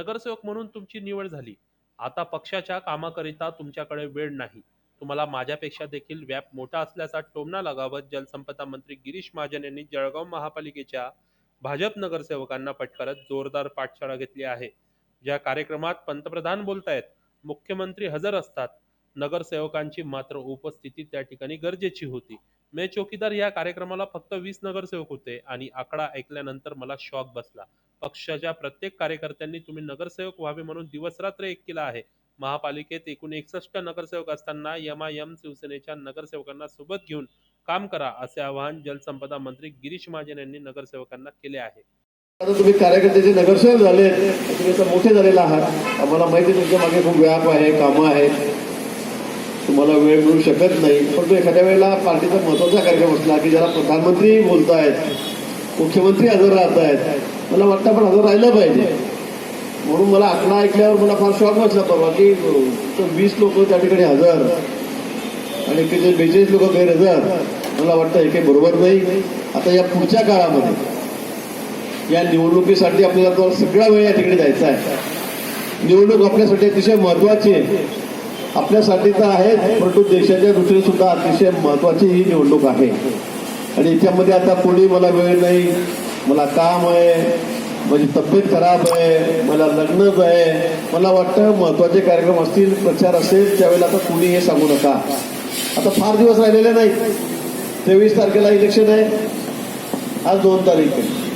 नगरसेवक म्हणून तुमची निवड झाली. आता पक्षाच्या कामाकरिता तुमच्याकडे वेळ नाही. तुम्हाला माझ्यापेक्षा देखील व्याप मोठा असल्याचा टोमणा लगावत जलसंपदा मंत्री गिरीश महाजन यांनी जळगाव महापालिकेच्या भाजप नगरसेवकांना पटकारत जोरदार पाठशाळा घेतली आहे. ज्या कार्यक्रमात पंतप्रधान बोलतायत मुख्यमंत्री हजर असतात. नगरसेवकांची मात्र उपस्थिती त्या ठिकाणी गरजेची होती. मे चौकीदार या कार्यक्रमाला फक्त वीस नगरसेवक होते आणि आकडा ऐकल्यानंतर मला शॉक बसला. पक्षाच्या प्रत्येक कार्यकर्त्यांनी तुम्ही नगरसेवक व्हावे म्हणून दिवसरात्र एक केला आहे. महापालिकेत एकूण एकसष्ट नगरसेवक असताना यमायम शिवसेनेच्या नगरसेवकांना सोबत घेऊन काम करा असे आवाहन जलसंपदा मंत्री गिरीश महाजन यांनी नगरसेवकांना केले आहे. आता तुम्ही कार्यकर्त्याचे नगरसेवक झाले तुम्ही तर मोठे झालेला आहात. आम्हाला माहिती तुमच्या मागे खूप व्याप आहे कामं आहेत. तुम्हाला वेळ मिळू शकत नाही. परंतु एखाद्या वेळेला पार्टीचा महत्त्वाचा कार्यक्रम असला की ज्याला प्रधानमंत्री बोलतायत मुख्यमंत्री हजर राहत आहेत मला वाटतं आपण हजर राहिलं पाहिजे. म्हणून मला आकडा ऐकल्यावर मला फार शॉक बसला परवा की वीस लोक त्या ठिकाणी हजर. आणि किती बेचाळीस लोक गैरहजर मला वाटतं हे काही बरोबर नाही. आता या पुढच्या काळामध्ये या निवडणुकीसाठी आपल्याला तो सगळा वेळ या ठिकाणी जायचा आहे. निवडणूक आपल्यासाठी अतिशय महत्वाची आहे. आपल्यासाठी तर आहे परंतु देशाच्या दृष्टीने सुद्धा अतिशय महत्वाची ही निवडणूक आहे. आणि याच्यामध्ये आता कोणी मला वेळ नाही मला काम आहे माझी तब्येत खराब आहे मला लग्नच आहे. मला वाटतं महत्त्वाचे कार्यक्रम असतील प्रचार असेल त्यावेळेला आता कुणी हे सांगू नका. आता फार दिवस राहिलेले नाही तेवीस तारखेला इलेक्शन आहे. आज दोन तारीख आहे.